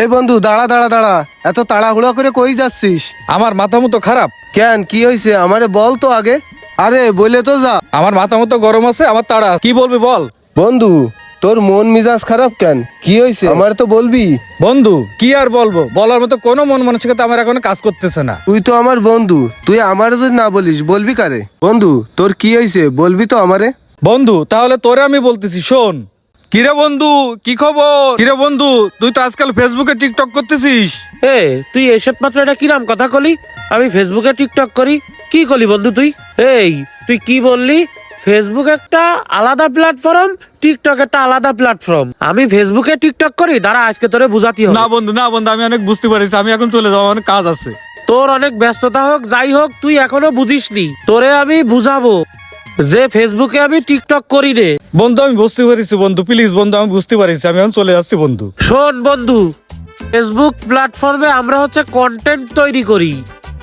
এই বন্ধু দাঁড়া দাঁড়া দাঁড়া। এত তাড়াহুড়া করে কই যাচ্ছিস? আমার মাথা মতো খারাপ। কেন কি হয়েছে আমারে বল তো আগে। আরে বলে তো যা। আমার মাথা মতো গরম আছে আমার তাড়া। কি বলবি বল। বন্ধু তোর মন মিজাজ খারাপ কেন? কি হয়েছে আমার তো বলবি। বন্ধু কি আর বলব? বলার মতো কোনো মন মানসিকতা আমার এখন কাজ করতেছে না। তুই তো আমার বন্ধু। তুই আমার যদি না বলিস বলবি কারে? বন্ধু তোর কি হয়েছে বলবি তো আমারে। বন্ধু তাহলে তোরে আমি বলতেছি শোন। কিরে বন্ধু কি খবর? কিরে বন্ধু তুই তো আজকাল ফেসবুকে টিকটক করতেছিস। এ তুই এসব মাত্র এটা কিরাম কথা কলি? আমি ফেসবুকে টিকটক করি কি কলি বন্ধু তুই? এই তুই কি বললি? ফেসবুক একটা আলাদা প্ল্যাটফর্ম টিকটক একটা আলাদা প্ল্যাটফর্ম আমি ফেসবুকে টিকটক করি দাঁড়া আজকে তোরে বুঝাতে হবে। না বন্ধু না বন্ধু আমি অনেক বুঝতে পারিছি আমি এখন চলে যাব অনেক কাজ আছে। তোর অনেক ব্যস্ততা হোক যাই হোক তুই এখনও বুঝিসনি। তোরে আমি বুঝাবো। যে ফেসবুকে আমি টিকটক করি রে। বন্ধু আমি বুঝতে পারিছি বন্ধু। প্লিজ বন্ধু আমি বুঝতে পারিছি। আমি এখন চলে যাচ্ছি বন্ধু। শোন বন্ধু। ফেসবুক প্ল্যাটফর্মে আমরা হচ্ছে কন্টেন্ট তৈরি করি।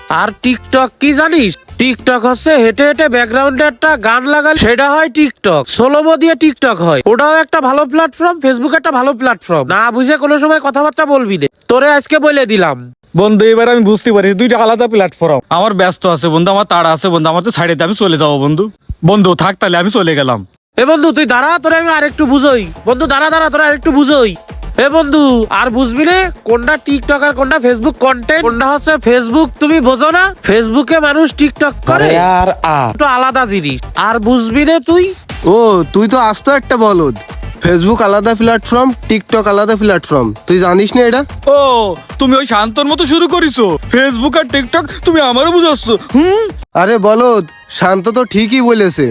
আর টিকটক কি জানিস? টিকটক হচ্ছে হেঁটে হেঁটে ব্যাকগ্রাউন্ডে একটা গান লাগাল সেটা হয় টিকটক সোলোমো দিয়ে টিকটক হয়। ওটাও একটা ভালো প্ল্যাটফর্ম ফেসবুক একটা ভালো প্ল্যাটফর্ম না বুঝে কোনো সময় কথাবার্তা বলবি না। তোরে আজকে বলে দিলাম। বন্ধু এবার আমি বুঝতে পারি দুইটা আলাদা প্ল্যাটফর্ম আমার ব্যস্ত আছে বন্ধু আমার তাড়া আছে বন্ধু আমার তো ছাড়ে আমি চলে যাব বন্ধু। বন্ধু থাক তাহলে আমি চলে গেলাম। এ বন্ধু তুই দাঁড়া তোরে আমি আরেকটু বুঝোই। বন্ধু দাঁড়া দাঁড়া তোরা আরেকটু বুঝোই। এ বন্ধু আর বুঝবি রে কোনটা টিকটক আর কোনটা ফেসবুক কন্টেন্ট কোনটা হচ্ছে ফেসবুক তুমি বোঝো না ফেসবুকে মানুষ টিকটক করে। আর একটু আলাদা জিনিস। আর বুঝবি রে তুই। ও তুই তো আস্ত একটা বলদ। ফেসবুক আলাদা প্ল্যাটফর্ম টিকটক আলাদা প্ল্যাটফর্ম তুই জানিস না এটা? ও তুমি ওই শান্তর মতো শুরু করিছো। ফেসবুক আর টিকটক তুমি আমারও বুঝাচ্ছ। হুম? আরে বলো শান্ত তো ঠিকই বলেছে।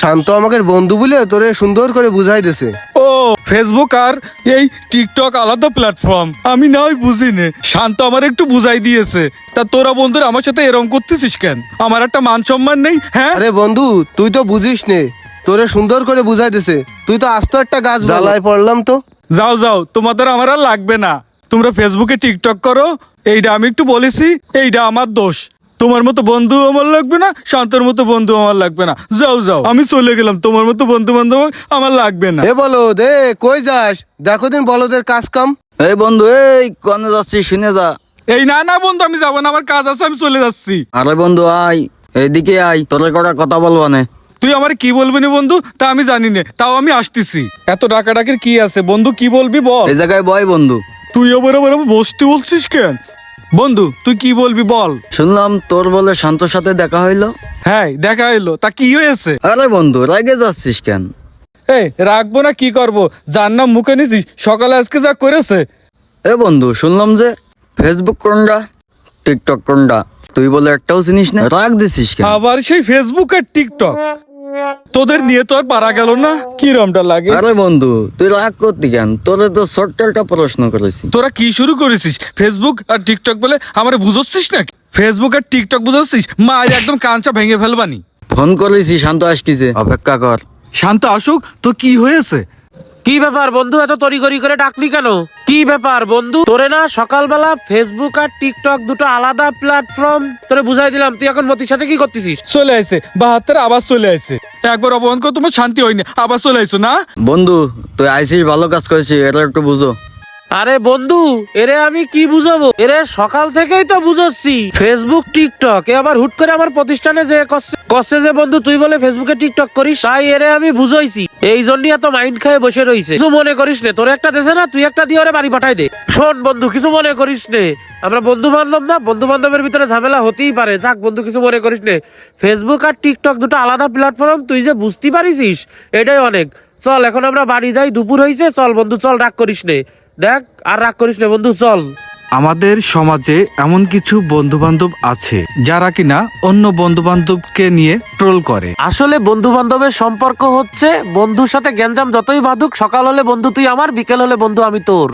শান্ত আমাকে বন্ধু বলে তোরে সুন্দর করে বুঝাই দিছে ও ফেসবুক আর এই টিকটক আলাদা প্ল্যাটফর্ম আমি না ওই বুঝি নে শান্ত আমার একটু বুঝাই দিয়েছে। তা তোরা বন্ধুরা আমার সাথে এরম করতেছিস কেন? আমার একটা মান সম্মান নেই হ্যাঁ? আরে বন্ধু তুই তো বুঝিস নে। তোরে সুন্দর করে বুঝাই দিছে। তুই তো আস্ত একটা গাছ জ্বালায় পড়লাম তো। যাও যাও তোমাদের আমার আর লাগবে না। তোমরা ফেসবুকে টিকটক করো এইটা আমি একটু বলেছি এইটা আমার দোষ। তোমার মতো বন্ধু আমার লাগবে না শান্তর মতো বন্ধু আমার লাগবে না। যাও যাও আমি চলে গেলাম তোমার মতো বন্ধু বান্ধব আমার লাগবে না। এ বলদ এ কই যাস? দেখো দিন বলদের কাজ কাম। এই বন্ধু এই কনে যাচ্ছিস শুনে যা। এই না না বন্ধু আমি যাব না আমার কাজ আছে আমি চলে যাচ্ছি। আরে বন্ধু আয় এইদিকে আয় তোরে কটা কথা বলবা নে। তুই আমার কি বলবি না বন্ধু? তা আমি জানি না তাও আমি আসতেছি। এত ডাকাডাকির কি আছে? বন্ধু কি বলবি বল। এই জায়গায় বয় বন্ধু। তুই আবার আবার আবার বসতে বলছিস কেন? বন্ধু তুই কি বলবি বল। শুনলাম তোর বলে শান্তর সাথে দেখা হইল। হ্যাঁ দেখা এলো তা কি হয়েছে? আরে বন্ধু রাগে যাচ্ছিস কেন? এই রাখব না কি করব? যার নাম মুখে নিছিস সকালে আজকে যা করেছে। এ বন্ধু শুনলাম যে ফেসবুক কোনটা টিকটক কোনটা তুই বলে একটাও চিনিস না। রাগ দিছিস কেন? আবার সেই ফেসবুক আর টিকটক তোদের নিয়ে তো আর পারা গেল না। কি রমটা লাগে? আরে বন্ধু তুই রাগ করতি কেন? তোরে তো একটা প্রশ্ন করেছি। তোরা কি শুরু করেছিস? ফেসবুক আর টিকটক বলে আমারে বুঝছিস নাকি? ফেসবুক আর টিকটক বুঝছিস মা আজ একদম কাঁচা ভেঙে ফেলবানি। ফোন করেছি শান্ত আসকিছে অপেক্ষা কর। শান্ত আসুক তো কি হয়েছে? কি ব্যাপার বন্ধু? এত তড়িগড়ি করে ডাকলি কেন? কি ব্যাপার বন্ধু? তোরে না সকালবেলা ফেসবুক আর টিকটক দুটো আলাদা প্ল্যাটফর্ম তোরে বুঝাই দিলাম। তুই এখন মতির সাথে কি করতেছিস? চলে আইছে। বাহাত্তর আবার চলে আইছে। একবার অপমান করে তোমার শান্তি হয়নি। আবার চলে আইছো না? বন্ধু তুই আইসিস ভালো কাজ করেছিস এটা একটু বুঝো। আরে বন্ধু, এরে আমি কি বুঝাবো? এরে সকাল থেকেই তো বুঝাচ্ছি। ফেসবুক টিকটক এ আবার হুট করে আমার প্রতিষ্ঠানে যে কচ্ছে যে বন্ধু, তুই বলে ফেসবুকে টিকটক করিস, তাই এরে আমি বুঝাইছি। এই জন্যই এত মাইন্ড খেয়ে বসে রইছে। কিছু মনে করিস নে, তোর একটা দেশে না, তুই একটা দিয়ে ওরে বাড়ি পাঠাই দে। শোন বন্ধু, কিছু মনে করিস নে। আমরা বন্ধু বান্ধব না বন্ধু বান্ধবের ভিতরে ঝামেলা হতেই পারে। যাক বন্ধু, কিছু মনে করিস নে। ফেসবুক আর টিকটক দুটো আলাদা প্ল্যাটফর্ম তুই যে বুঝতে পারিস এটাই অনেক। চল, এখন আমরা বাড়ি যাই, দুপুর হয়েছে চল বন্ধু, চল রাগ করিস নে। দেখ আর রাগ করিস না বন্ধু চল। আমাদের সমাজে এমন কিছু বন্ধু বান্ধব আছে যারা কিনা অন্য বন্ধু বান্ধবকে নিয়ে ট্রোল করে। আসলে বন্ধু বান্ধবের সম্পর্ক হচ্ছে বন্ধুর সাথে গ্যাঞ্জাম যতই বাঁধুক সকাল হলে বন্ধু তুই আমার বিকেল হলে বন্ধু আমি তোর।